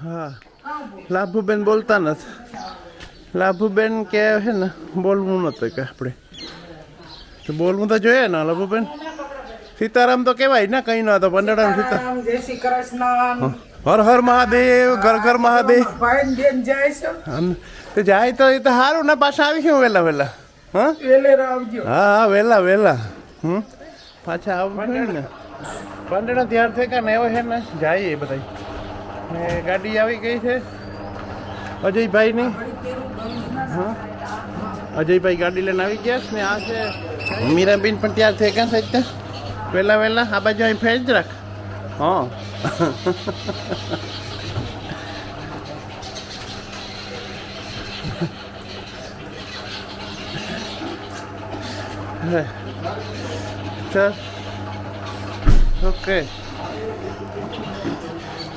હા. લાભુબેન બોલતા નથી. લાભુબેન કે છે ને બોલવું નતું કે આપણે. તો બોલવું તો જોઈએ ને લાભુબેન? સીતારામ તો કહેવાય ને કઈ ન તો જય શ્રી કૃષ્ણ. હર હર મહાદેવ ઘર ઘર મહાદેવ. છે તો જાય તો એ તો સારું ને પાછા આવી શું વહેલા વહેલા હા? હા હા વહેલા વહેલા હમ. પાછા જોઈએ ને. પંડળા તૈયાર થઈ ગયા ને એવો છે ને જાય એ બધા ગાડી આવી ગઈ છે. અજયભાઈની. હા. અજયભાઈ ગાડી લઈને આવી ગયા છે ને આ છે મીરાબેન પણ તૈયાર થઈ ગયા છે ત્યાં. પહેલાં વહેલા આ બાજુ અહીં ફેંચ રાખ. હા. ચાલ. ઓકે.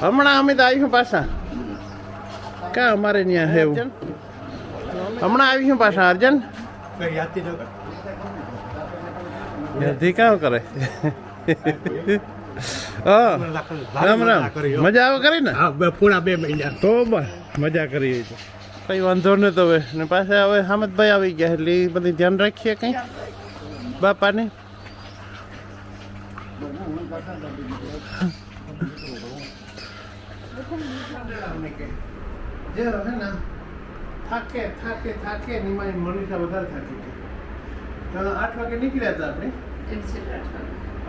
હમણાં અમે તો આવીશું પાછા. કા અમારે ત્યાં છે એવું? હમણાં આવીશું પાછા અર્જન? કામ કરે? રામ રામ. મજા આવે કરી ને? પૂરા બે મહિના. તો બસ મજા કરી તો કઈ વાંધો નહીં તો હવે. ને પાછા હવે હામદભાઈ આવી ગયા એટલે એ બધી ધ્યાન રાખીએ કંઈ. બાપાને? જે રહે ને થાકે થાકે થાકે નિમાય મનીષા વધારે થાકી ગઈ આઠ વાગે નીકળ્યા હતા આપણે?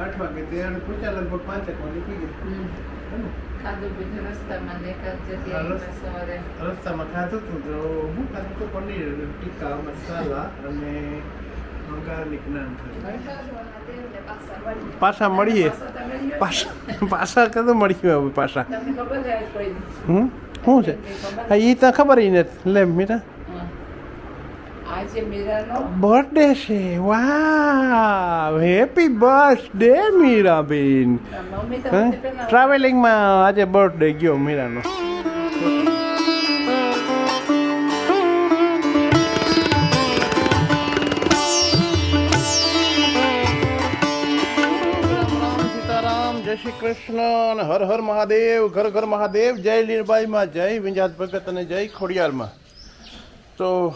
આઠ વાગે. ત્યારે પહોંચ્યા લગભગ પાંચ એક વાગે નીકળી ગયા. હે ને? ખાધું પીધું રસ્તામાં ખાધું હતું તો હું ખાધું હતું પનીર ટીકા મસાલા અને ગાર્લિક નાન પાછા મળીએ. પાછા પાછા કਦੋਂ મળીએ હવે પાછા? હમ? શું છે? હા એ તો ખબર ય નથી. લે, મીરા. બર્થડે છે. વાહ હેપી બર્થડે મીરાબેન. ટ્રાવેલિંગમાં આજે બર્થડે ગયો મીરાનો. શ્રી કૃષ્ણ અને હર હર મહાદેવ, ઘર ઘર મહાદેવ, જય લીરબાઈમાં જય વિંજાત ભગત અને જય ખોડિયારમાં. તો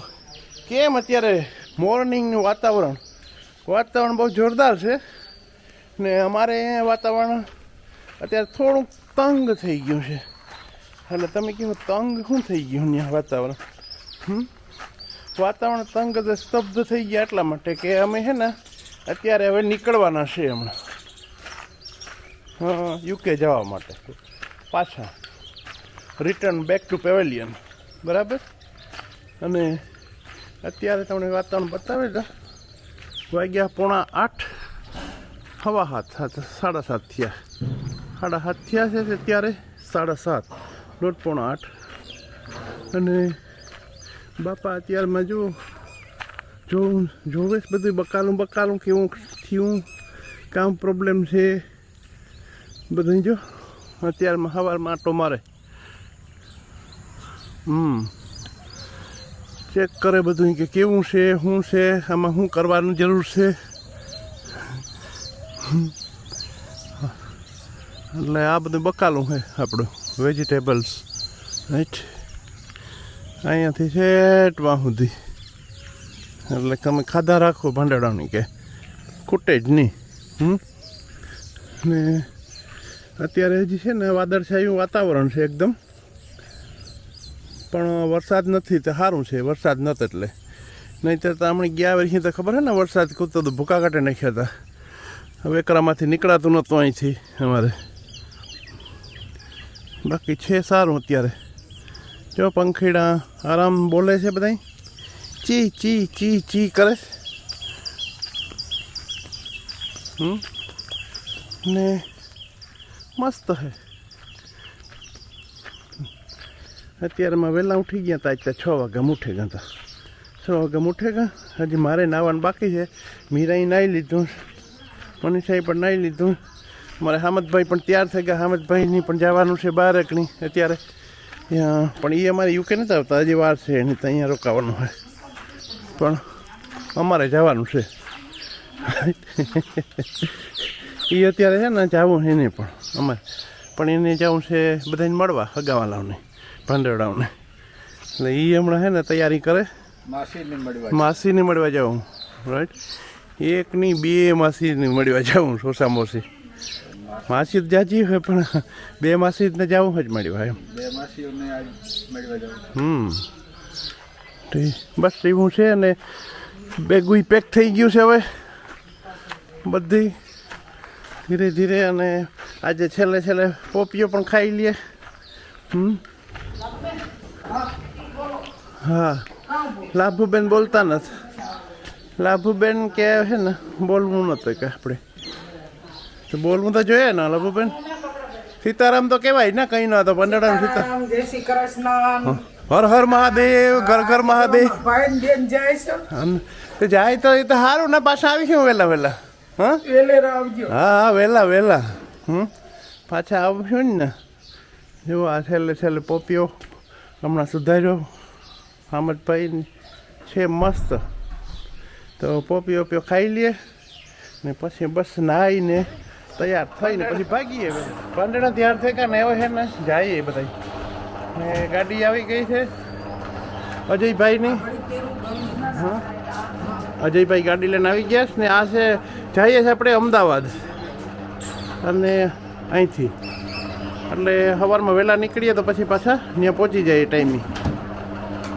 કેમ અત્યારે મોર્નિંગનું વાતાવરણ? વાતાવરણ બહુ જોરદાર છે ને અમારે વાતાવરણ અત્યારે થોડુંક તંગ થઈ ગયું છે. એટલે તમે કહો, તંગ શું થઈ ગયું ત્યાં વાતાવરણ? હમ? વાતાવરણ તંગ સ્તબ્ધ થઈ ગયા એટલા માટે કે અમે છે ને અત્યારે હવે નીકળવાના છે હમણાં. યુકે જવા માટે. પાછા. રિટર્ન બેક ટુ પેવેલિયન બરાબર? અને અત્યારે તમને વાતાવરણ બતાવે તો વાગ્યા પોણા આઠ. હવા હાથ સાડા સાત થયા. સાડા સાત થયા છે ત્યારે સાડા સાત. દોઢ પોણા આઠ. અને બાપા અત્યારમાં જો જોઉં જોવે બધું બકાલું બકાલું કેવું થયું? કામ પ્રોબ્લેમ છે? બધું જો, અત્યારમાં સવારમાં આટો મારે. હમ. ચેક કરે બધું કે કેવું છે, શું છે, આમાં શું કરવાનું જરૂર છે. એટલે આ બધું બકાલું છે આપણું વેજીટેબલ્સ. રાઈટ. અહીંયાથી છેટવા સુધી. એટલે તમે ખાધા રાખો ભાંડાડાની કે. ખૂટે જ નહીં. હમ. ને અત્યારે હજી છે ને વાદળછાયું વાતાવરણ છે એકદમ. પણ વરસાદ નથી તો સારું છે, વરસાદ નહોતો એટલે. નહીંતર તો આપણે ગયા વર્ષે તો ખબર હે ને વરસાદ કૂદતો તો ભૂકા કાઢે નાખ્યા હતા. હવે એકરામાંથી નીકળાતું નહોતું અહીંથી અમારે. બાકી છે સારું અત્યારે. જો પંખીડા આરામ બોલે છે બધા ચી ચી ચી ચી કરે. છે. ને મસ્ત છે અત્યારમાં વહેલા ઉઠી ગયા હતા અત્યારે છ વાગ્યા ઉઠે ગયા હતા છ વાગ્યા ઉઠે ગયા હજી મારે નાવાનું બાકી છે. મીરાઈ નાહી લીધું. મનીષાઈ પણ નાહી લીધું. મારે હામદભાઈ પણ તૈયાર થઈ ગયા. હામદભાઈની પણ જવાનું છે બારકની અત્યારે. પણ એ અમારે યુકે નથી આવતા. હજી વાર છે, એની અહીંયા રોકાવાનું હોય. પણ અમારે જવાનું છે. એ અત્યારે છે ને જવું એને પણ અમારે. પણ એને જવું છે બધાને મળવા હગાવાલાઓને ભાંડરડાઓને એટલે એ હમણાં હે ને તૈયારી કરે. માસીને મળવા માસીને મળવા જાઉં રાઈટ એકની બે માસીને મળવા જાઉં સોસા મોસી. માસી જાજી હોય પણ બે માસીને જવું જ મળ્યું એમ. બે માસીઓને આજ મળવા જવું હમ. બસ એવું છે અને બેગુઈ પેક થઈ ગયું છે હવે. બધી ધીરે ધીરે અને આજે છેલ્લે છેલ્લે પોપીઓ પણ ખાઈ લઈએ હમ? હા. લાભુબેન બોલતા નથી. લાભુબેન કે છે ને બોલવું નતું કે આપણે. તો બોલવું તો જોઈએ ને લાભુબેન? સીતારામ તો કહેવાય ને કંઈ ના તો પંદડા સીતા જય શ્રી કૃષ્ણ. હર હર મહાદેવ ઘર ઘર મહાદેવ. જાય તો જાય તો એ તો સારું ને પાછા આવી ગયું વહેલા વહેલા? હા? વેલેરા આવજો. હા હા વહેલા વહેલા હમ? પાછા આવશો ને. જુઓ આ છેલ્લે છેલ્લે પોપિયો હમણાં સુધાર્યો. હામદભાઈ છે મસ્ત. તો પોપિયો પોપિયો ખાઈ લઈએ ને પછી બસ નાહીને તૈયાર થઈને પછી ભાગીએ પાંદડા તૈયાર થઈ ગયા ને એવો છે ને જઈએ બધા ને ગાડી આવી ગઈ છે. અજયભાઈની. હા. અજયભાઈ ગાડી લઈને આવી ગયા છે ને આ છે જઈએ છીએ આપણે અમદાવાદ. અને અહીંથી. એટલે સવારમાં વહેલા નીકળીએ તો પછી પાછા ત્યાં પહોંચી જાય ટાઈમે.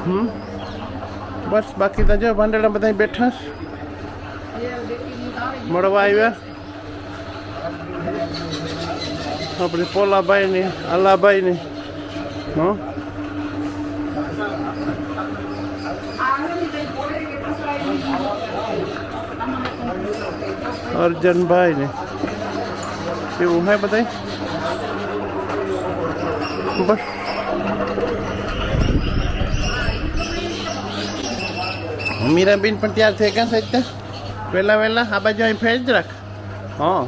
હમ? બસ, બાકી તો જો ભાંડેડા બધા બેઠા મળવા આવ્યા. આપણે પોલાભાઈ ને આલાભાઈ ને, હા? અર્જનભાઈ ને એવું હે બધા બસ. મીરાબેન પણ તૈયાર થઈ ગયા સાહેબ ત્યાં? વહેલા વહેલા આ બાજુ અહીં ફેર જ રાખ. હા.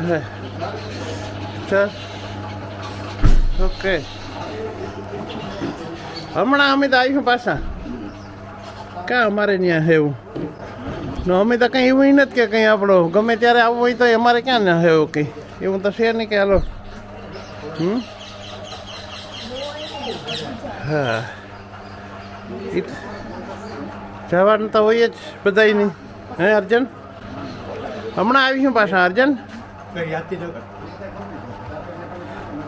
હે. ચાલ. ઓકે. હમણાં અમે તો આવીશું પાછા. ક્યાં અમારે ત્યાં છે એવું અમે તો કંઈ એવું નથી કે કંઈ આપણો, ગમે ત્યારે આવવું હોય તો અમારે ક્યાં ના એવું કંઈ એવું તો છે નહીં કે હાલો. હમ? હા. જવાનું તો હોય જ બધાની હે, અર્જન? હમણાં આવીશું પાછા, અર્જન?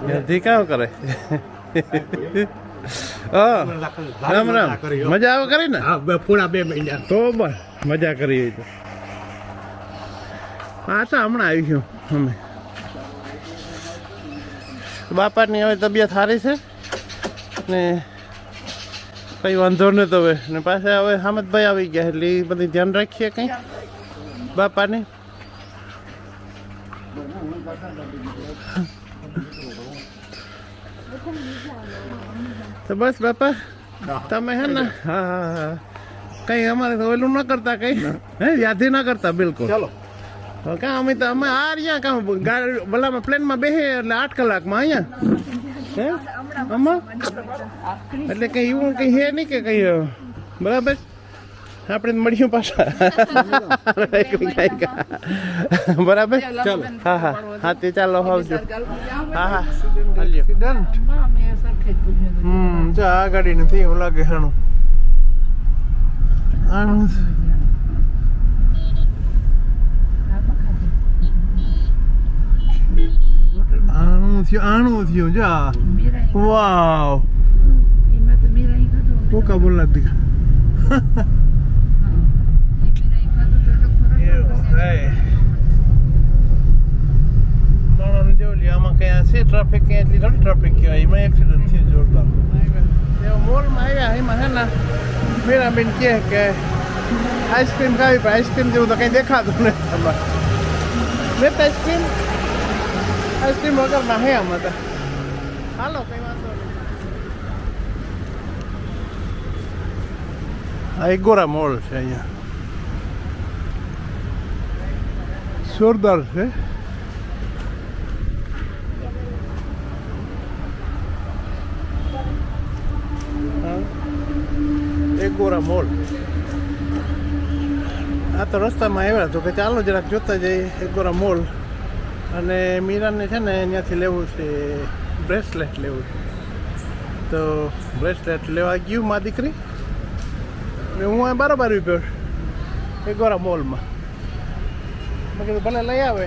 યાદી કામ કરે. હા. રામ રામ. મજા આવે કરી ને? હા પૂરા બે મહિના. તો બસ મજા કરી હોય તો. હા તો હમણાં આવીશું અમે. બાપાની હવે તબિયત સારી છે ને કંઈ વાંધો નતો હવે. ને પાછા હવે હામદભાઈ આવી ગયા એટલે એ બધી ધ્યાન રાખીએ કંઈ. બાપાને. તો બસ બાપા તમે હે ને? હા. હા હા કંઈ અમારે તો ઓલું ન કરતા કંઈ. હે યાદી ના કરતા બિલકુલ. ચાલો. કાં અમે તો અમે આ રહ્યા કાં? ગાડી ભલામાં પ્લેનમાં બેસે એટલે આઠ કલાકમાં અહીંયા? હે? આમાં? એટલે કંઈ એવું કંઈ હે નહીં કે કંઈ બરાબર? આપણે મળ્યું પાછા. બરાબર? ચાલો. હા હા. હા તે ચાલો આવજો. હા હા. હાલ્યો. એક્સિડન્ટ હમ જો આ ગાડી નથી એવું લાગે હાણું. આણું આણું થયું આણું થયું જા. વાવ. કોકા બોલા દીકા માણસને જો લ્યો આમાં ક્યાં છે ટ્રાફિક ક્યાં એટલી થોડી ટ્રાફિક કહેવાય? એમાં એક્સિડન્ટ થયો જોરદાર. એવા મોલમાં આવ્યા એમાં હે ને મીરાબેન કહે કે આઈસ્ક્રીમ ખાવી પણ આઈસ્ક્રીમ જેવું તો કંઈ દેખાતું નથી તમારે મેં તો આઈસ્ક્રીમ આઈસ્ક્રીમ વગરના હે આમાં તો. હાલો કંઈ વાંધો નહીં. આ એગોરા મોલ છે અહીંયા. જોરદાર છે એકોરા મોલ આ તો રસ્તામાં આવ્યા તો કે ચાલો જરાક જોતા જઈએ એકોરા મોલ અને મીરાને છે ને અહીંયાથી લેવું છે બ્રેસલેટ લેવું છે. તો બ્રેસલેટ લેવા ગયું મા દીકરી હું બરાબર ઉભ્યો એકોરા મોલમાં મેં ભલે લઈ આવે.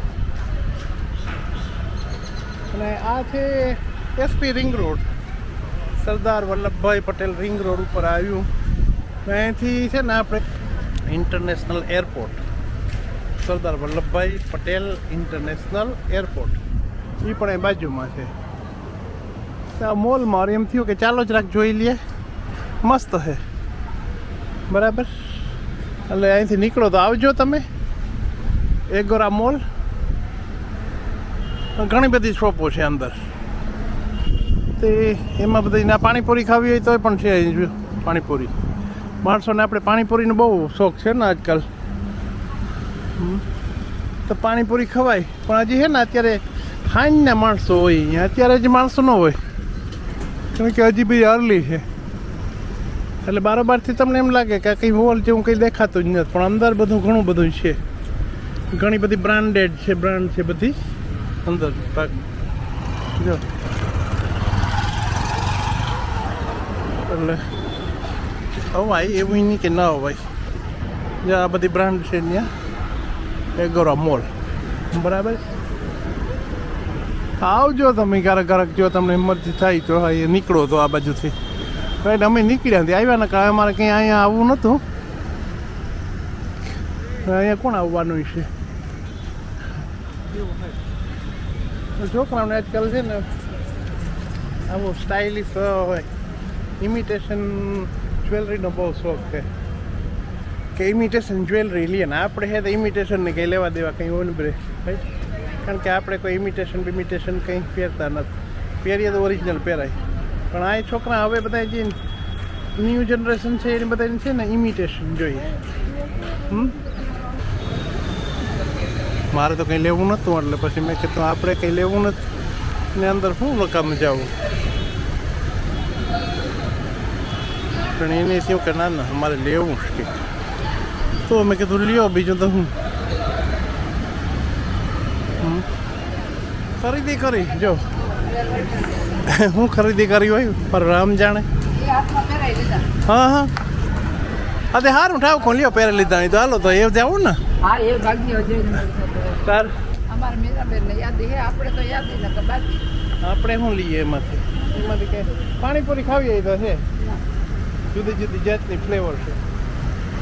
અને આ છે SP ring road Sardar Vallabhbhai Patel ring road ઉપર આવ્યું. અહીંથી છે ને આપણે international airport Sardar Vallabhbhai Patel international airport એ પણ એ બાજુમાં છે. આ મોલમાં મારે એમ થયું કે ચાલો જરાક જોઈ લઈએ. મસ્ત છે. બરાબર? એટલે અહીંથી નીકળો તો આવજો તમે. Agora mall. ઘણી બધી શોપો છે અંદર. તે એમાં બધી ના પાણીપુરી ખાવી હોય તોય પણ છે પાણીપુરી. માણસોને આપણે પાણીપુરીનો બહુ શોખ છે ને આજકાલ. તો પાણીપુરી ખવાય. પણ હજી છે ને અત્યારે હાંજના માણસો હોય અહીંયા. અત્યારે હજી માણસો ન હોય. કારણ કે હજી બી અર્લી છે. એટલે બારોબારથી તમને એમ લાગે કે કંઈ હોલ જેવું કંઈ દેખાતું જ નથી. પણ અંદર બધું ઘણું બધું છે. ઘણી બધી બ્રાન્ડેડ છે બ્રાન્ડ છે બધી. અંદર, પાક. જો. એટલે, અવાય એવું નહીં કે ના અવાય. જે આ બધી બ્રાન્ડ છે ત્યાં એગોરા મોલ. બરાબર? આવજો તમે ક્યારેક ક્યારેક જો તમને એમરજી થાય તો એ નીકળો તો આ બાજુથી. રાઈટ અમે નીકળ્યા ત્યાં આવ્યા ને કાંઈ અમારે ક્યાંય અહીંયા આવવું નહોતું. અહીંયા કોણ આવવાનું છે? છોકરાઓને આજકાલ છે ને, આવો સ્ટાઇલિશ હોય ઇમિટેશન જ્વેલરીનો બહુ શોખ છે. કે ઇમિટેશન જ્વેલરી લઈએ ને, આપણે છે તો ઇમિટેશનને કંઈ લેવા દેવા કંઈ ઓન બ્રે કારણ કે આપણે કોઈ ઇમિટેશન બિમિટેશન કંઈ પહેરતા નથી. પહેરીએ તો ઓરિજિનલ પહેરાય. પણ આ છોકરા હવે બધા જે ન્યૂ જનરેશન છે એને બધાને છે ને ઇમિટેશન જોઈએ. હમ? મારે તો કંઈ લેવું નહોતું, એટલે પછી મેં કીધું, આપણે કંઈ લેવું નથી. ને અંદર શું રકામ જવું પણ એને થયું કે ના ના, અમારે લેવું જ તો મેં કીધું, લ્યો બીજું તો હું. ખરીદી કરી, જો. હું ખરીદી કરી હોય પર રામ જાણે. હા હા. અરે સારું ઠાવ ખોલ્યો લ્યો પહેરી લીધા તો હાલો તો, એ જવું ને. હા, એ ભાગ્ય તાર અમારા મીરાબેન ને યાદી હે આપણે તો યાદી ન કે બાકી. આપણે શું લઈએ એમાંથી? એમાંથી કે પાણીપુરી ખાવી તો છે જુદી જુદી જાતની ફ્લેવર છે.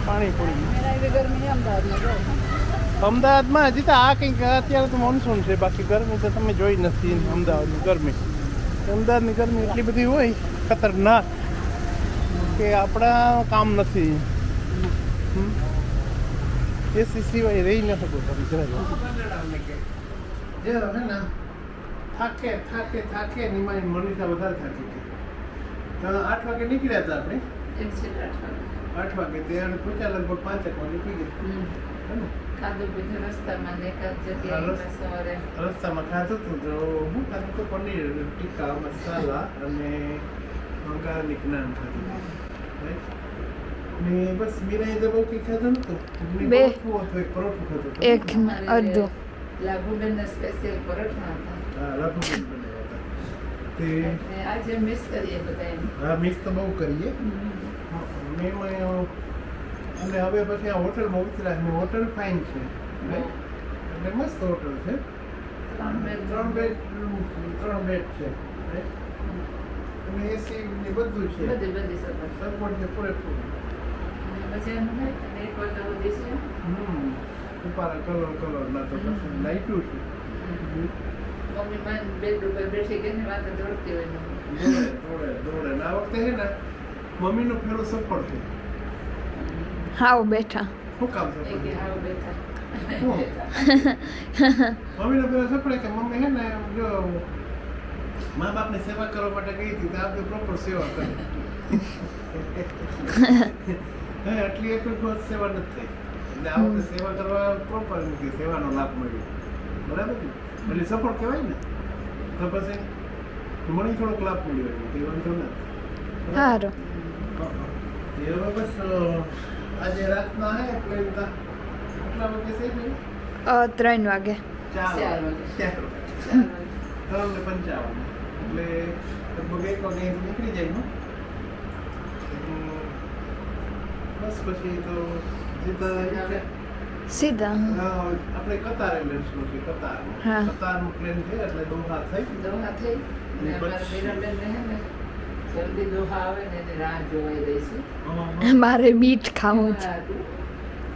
પાણીપુરી. અમદાવાદમાં હજી તો આ કંઈક અત્યારે તો મોનસૂન છે બાકી ગરમી તો તમે જોઈ નથી અમદાવાદની ગરમી. અમદાવાદની ગરમી એટલી બધી હોય ખતરનાક કે આપણા કામ નથી. એસી સિવાય રહી ન શકો તમે જે હે ને થાકે થાકે થાકે ને એમાં મનીષા વધારે થાકી ગઈ આઠ વાગે નીકળ્યા હતા આપણે. આઠ વાગે. ત્યાં પહોંચ્યા લગભગ પાંચ એક વાગે નીકળી ગયા. હે ને? ખાધું પીધું રસ્તામાં એકાદ જગ્યાએ હા, સવારે. રસ્તામાં ખાધું હતું તો હું ખાધું તો પનીર ટીકા મસાલા અને ગાર્લિક જ્ઞાન ખાધું. Right? ને બસ મીરાએ તો બહુ કંઈ ખાધું નતું બે. એક પરોઠું ખાધું એક અડધો સ્પેશિયલ પરોઠા હતા હા રઘુબેન બનાવ્યા હતા તે આજે મિસ કરીએ બધા હા મિસ તો બહુ કરીએ મેં અને હવે પછી આ હોટલમાં ઉતર્યા હોટલ ફાઇન છે એટલે મસ્ત હોટલ છે ત્રણ બેડ ત્રણ બેડ ત્રણ બેડ છે? અને એસી ને બધું છે બધી બધી છે પૂરેપૂરું ઉપારા કલર કલર ના તો પછી લાઈટું છે. મમ્મી માં બેડ ઉપર બેઠી ગઈ ને વાત દોડતી હોય મમ્મી. દોડે દોડે ને આ વખતે હે ને મમ્મીનો ફેરો સફળ થયો હાવ બેઠા. શું કામ સફળ? કે છે બેઠા. મમ્મી મમ્મીનો ફેરો સફળ કે મમ્મી છે ને જો મા બાપની સેવા કરવા માટે ગઈ હતી તો આપણે પ્રોપર સેવા કરી. હે આટલી એક જ સેવા નથી થઈ. એટલે આ વખતે સેવા કરવા પ્રોપર નથી સેવાનો લાભ મળ્યો. બરાબર ને? એટલે સફળ કહેવાય ને? તો પછી મને થોડોક લાભ મળ્યો એટલે તે વાંધો ના. સારું બસ આજે રાતના હે તા કેટલા વાગે છે? ત્રણ વાગે. ચાર ચાર વાગે. વાગે. ચાર વાગે. ત્રણ ને પંચાવન. એટલે લગભગ એક વાગે નીકળી જાય હો. તો બસ પછી તો સીધા સીધા આપણે કતાર એરલાઇન્સનું કે કતાર. હા. કતારનું પ્લેન છે એટલે દોહા થઈ. દોહા થઈ. ને આપણે જલ્દી દોહા આવે ને એની રાહ જોવાઈ દઈશું. મારે મીઠ ખાવું છે.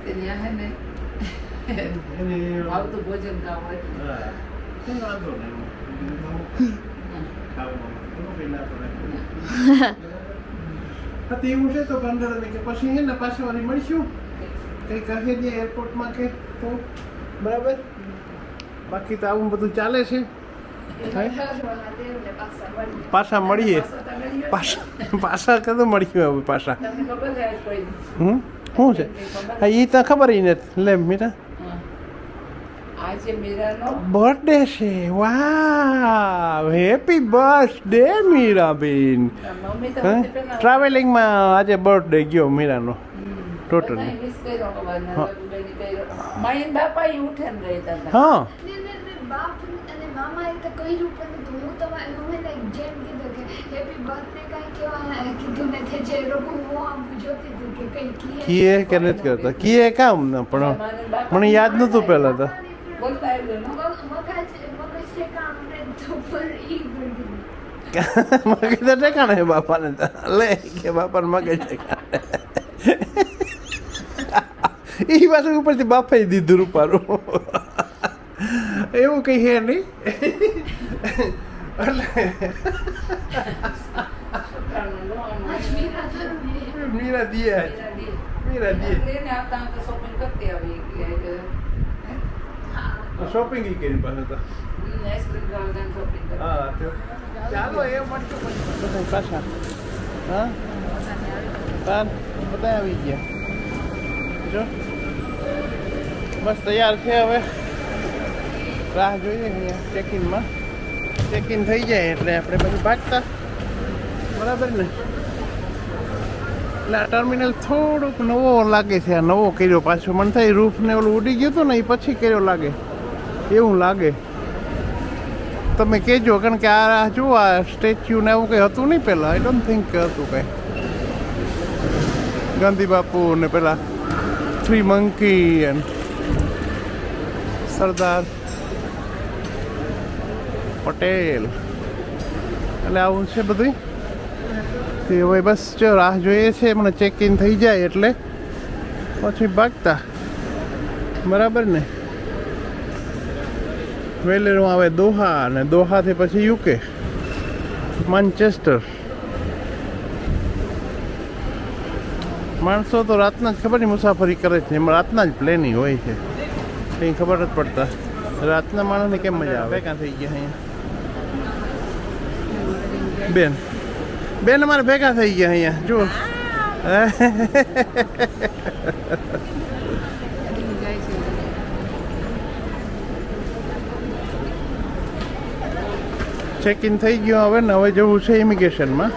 ત્યાં હે ને આવતું ભોજન ખાવું એટલે વાંધો નહીં. ખાવું પડે હા તો એવું છે તો પંદર કે પછી હે ને પાછા વાળી મળીશું. કંઈ કહે દે એરપોર્ટમાં કે તો. બરાબર? બાકી તો આવું બધું ચાલે છે. પાછા મળીએ. પાછા પાછા કਦੋਂ મળીશું હવે પાછા? હમ? શું છે? હા એ તો ખબર નથી લે હા. આજે મીરાનો બર્થડે છે. Wow happy birthday Miraben. Mummy તો હા? ટ્રાવેલિંગમાં આજે બર્થડે ગયો મીરાનો. ટોટલ. હા. રવિભાઈને કર્યો. માயின் બાપા ઈ ને રહેતા હતા. હા. ને ને ને બાપ અને મામાએ તો કહ્યું પણ તો હું તમારે હું એને જેમ કીધું કે હેપી બર્થડે કાંઈ કેવા કીધું ને તે જે લોકો હું આમ જોતી હતી કે કંઈ કીએ. કે નથી કરતા કીએ કામ ના પણ મને યાદ નહોતું પેલા તો. બોલતા આવ્યું ને. મગજ તો ઠેકાણે બાપાને તો લે કે બાપાને મગજ ઠેકાણે એ પાછું ઉપરથી બાપાએ દીધું રૂપારું એવું કઈ હે નહીં. એટલે મીરા ને મીરા દીએ. ને shopping કરતી. હા તો ચાલો એ મળશું બધા પાછા. હા? બધા આવી ગયા. જો. બસ તૈયાર છે હવે. રાહ જોઈએ અહીંયા ચેકિનમાં ચેકિન થઈ જાય એટલે આપણે પછી ભાગતા બરાબર ને? એટલે આ ટર્મિનલ થોડુંક નવો લાગે છે. આ નવો કર્યો. પાછો મને થાય રૂફ ને ઓલું ઉડી ગયું હતું ને એ પછી કર્યો લાગે. એવું લાગે. તમે કહેજો, કારણ કે આ જો આ સ્ટેચ્યુ ને એવું કંઈ હતું નહીં પહેલાં. આઈ ડોન્ટ થિંક હતું કંઈ. ગાંધી બાપુ ને પેલા three monkey and Sardar Patel. એટલે આવું છે બધું તે હવે બસ જો રાહ જોઈએ છે, મને ચેક ઇન થઈ જાય એટલે. પછી ભાગતા. બરાબર ને? વેલેરું આવે દોહા અને દોહાથી પછી યુકે માન્ચેસ્ટર માણસો તો રાતના જ ખબર નહીં મુસાફરી કરે છે એમાં રાતના જ પ્લેનિંગ હોય છે કંઈ ખબર નથી પડતા રાતના માણસને કેમ મજા આવે ભેગા થઈ ગયા અહીંયા બેન બેન અમારે ભેગા થઈ ગયા અહીંયા જુઓ ચેક ઇન થઈ ગયું હવે ને હવે જવું છે ઇમિગ્રેશનમાં